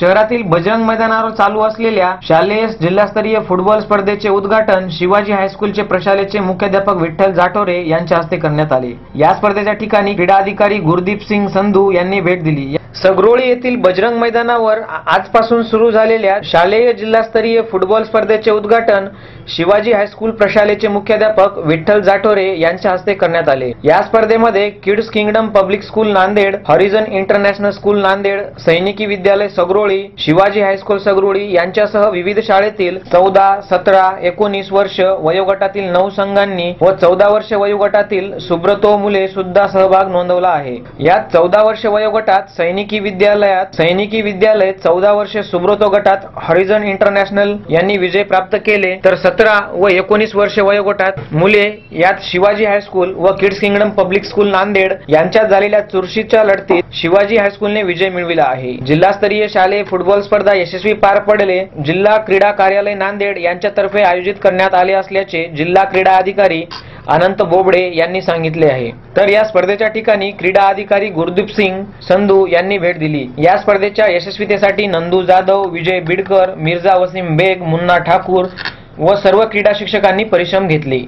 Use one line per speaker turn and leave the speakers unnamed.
शहरातील बजरंग मैदानावर चालू असलेल्या शालेय जिल्हास्तरीय फुटबॉल स्पर्धेचे उद्घाटन शिवाजी हायस्कूलचे प्रशालेचे मुख्याध्यापक विठ्ठल जाटोरे यांच्या हस्ते करण्यात आले. या स्पर्धेच्या ठिकाणी क्रीडा अधिकारी गुरदीप सिंग संधू यांनी भेट दिली. सगरोळी येथील बजरंग मैदानावर आजपासून सुरू झालेल्या शालेय जिल्हास्तरीय फुटबॉल स्पर्धेचे उद्घाटन शिवाजी हायस्कूल प्रशालेचे मुख्याध्यापक विठ्ठल जाठोरे यांच्या हस्ते करण्यात आले. या स्पर्धेमध्ये kids kingdom public school Nanded horizon international school Nanded सैनिकी विद्यालय सगरोळी शिवाजी हायस्कूल सगरोळी यांच्यासह विविध शाळेतील चौदा सतरा एकोणीस वर्ष वयोगटातील नऊ संघांनी व चौदा वर्ष वयोगटातील सुब्रतो मुले सुद्धा सहभाग नोंदवला आहे. यात चौदा वर्ष वयोगटात सैनिक सैनिकी विद्यालयात सैनिकी विद्यालय चौदा वर्ष सुब्रतो गटात हॉरिझन इंटरनॅशनल यांनी विजय प्राप्त केले. तर सतरा व एकोणीस वर्ष वयोगटात मुले यात शिवाजी हायस्कूल व kids kingdom public school Nanded यांच्यात झालेल्या चुरशीच्या लढतीत शिवाजी हायस्कूलने विजय मिळविला आहे. जिल्हास्तरीय शालेय फुटबॉल स्पर्धा यशस्वी पार पडले. जिल्हा क्रीडा कार्यालय नांदेड यांच्यातर्फे आयोजित करण्यात आले असल्याचे जिल्हा क्रीडा अधिकारी अनंत बोबडे यांनी सांगितले आहे. तर या स्पर्धेच्या ठिकाणी क्रीडा अधिकारी गुरदीप सिंग संधू यांनी भेट दिली. या स्पर्धेच्या यशस्वीतेसाठी नंदू जाधव विजय बिडकर मिर्झा वसीम बेग मुन्ना ठाकूर व सर्व क्रीडा शिक्षकांनी परिश्रम घेतले.